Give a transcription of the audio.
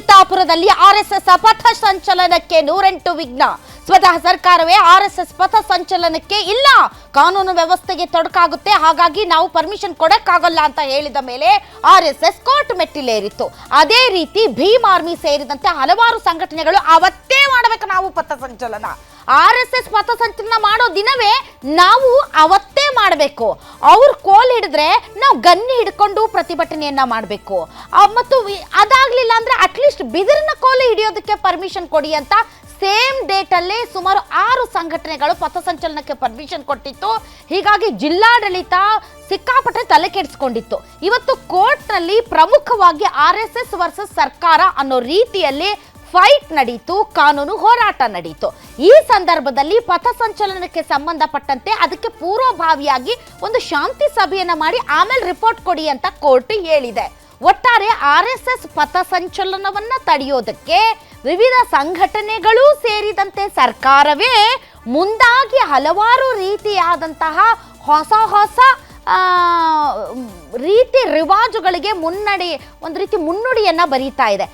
ಚಿತ್ತಾಪುರದಲ್ಲಿ RSS ಪಥ ಸಂಚಲನಕ್ಕೆ ನೂರೆಂಟು ವಿಘ್ನ. ಸ್ವತಃ ಸರ್ಕಾರವೇ ಆರ್ಎಸ್ಎಸ್ ಪಥ ಸಂಚಲನಕ್ಕೆ ಇಲ್ಲ. ಕಾನೂನು ವ್ಯವಸ್ಥೆಗೆ ತೊಡಕಾಗುತ್ತೆ. ಹಾಗಾಗಿ ನಾವು ಪರ್ಮಿಷನ್ ಕೊಡಕ್ಕಾಗಲ್ಲ ಅಂತ ಹೇಳಿದ ಮೇಲೆ ಆರ್ಎಸ್ಎಸ್ ಕೋರ್ಟ್ ಮೆಟ್ಟಿಲೇರಿತ್ತು. ಅದೇ ರೀತಿ ಭೀಮ್ ಆರ್ಮಿ ಸೇರಿದಂತೆ ಹಲವಾರು ಸಂಘಟನೆಗಳು ಅವತ್ತೇ ಮಾಡಬೇಕು ನಾವು ಪಥ ಸಂಚಲನ. ಆರ್ ಎಸ್ ಎಸ್ ಪಥ ಸಂಚಲನ ಮಾಡೋ ದಿನವೇ ನಾವು ಅವತ್ತೇ ಮಾಡಬೇಕು. ಅವ್ರು ಕೋಲ್ ಹಿಡಿದ್ರೆ ನಾವು ಗನ್ನಿ ಹಿಡ್ಕೊಂಡು ಪ್ರತಿಭಟನೆಯನ್ನ ಮಾಡಬೇಕು. ಮತ್ತು ಅದಾಗ್ಲಿಲ್ಲ ಅಂದ್ರೆ ಅಟ್ಲೀಸ್ಟ್ ಬಿದಿರಿನ ಕೋಲು ಹಿಡಿಯೋದಕ್ಕೆ ಪರ್ಮಿಷನ್ ಕೊಡಿ ಅಂತ ಸೇಮ್ ಡೇಟಲ್ಲೇ ಸುಮಾರು ಆರು ಸಂಘಟನೆಗಳು ಪಥಸಂಚಲನಕ್ಕೆ ಪರ್ಮಿಷನ್ ಕೊಟ್ಟಿತ್ತು. ಹೀಗಾಗಿ ಜಿಲ್ಲಾಡಳಿತ ಸಿಕ್ಕಾಪಟ್ಟೆ ತಲೆ ಕೆಡಿಸ್ಕೊಂಡಿತ್ತು. ಇವತ್ತು ಕೋರ್ಟ್ನಲ್ಲಿ ಪ್ರಮುಖವಾಗಿ ಆರ್ ಎಸ್ ಎಸ್ ವರ್ಸಸ್ ಸರ್ಕಾರ ಅನ್ನೋ ರೀತಿಯಲ್ಲಿ ಫೈಟ್ ನಡೀತು, ಕಾನೂನು ಹೋರಾಟ ನಡೀತು. ಈ ಸಂದರ್ಭದಲ್ಲಿ ಪಥಸಂಚಲನಕ್ಕೆ ಸಂಬಂಧಪಟ್ಟಂತೆ ಅದಕ್ಕೆ ಪೂರ್ವಭಾವಿಯಾಗಿ ಒಂದು ಶಾಂತಿ ಸಭೆಯನ್ನ ಮಾಡಿ ಆಮೇಲೆ ರಿಪೋರ್ಟ್ ಕೊಡಿ ಅಂತ ಕೋರ್ಟ್ ಹೇಳಿದೆ. ಒಟ್ಟಾರೆ ಆರ್ ಎಸ್ ಎಸ್ ಪಥಸಂಚಲನವನ್ನು ತಡೆಯೋದಕ್ಕೆ ವಿವಿಧ ಸಂಘಟನೆಗಳೂ ಸೇರಿದಂತೆ ಸರ್ಕಾರವೇ ಮುಂದಾಗಿ ಹಲವಾರು ರೀತಿಯಾದಂತಹ ಹೊಸ ಹೊಸ ರೀತಿ ರಿವಾಜುಗಳಿಗೆ ಮುನ್ನಡೆ, ಒಂದು ರೀತಿ ಮುನ್ನುಡಿಯನ್ನು ಬರೀತಾ ಇದೆ.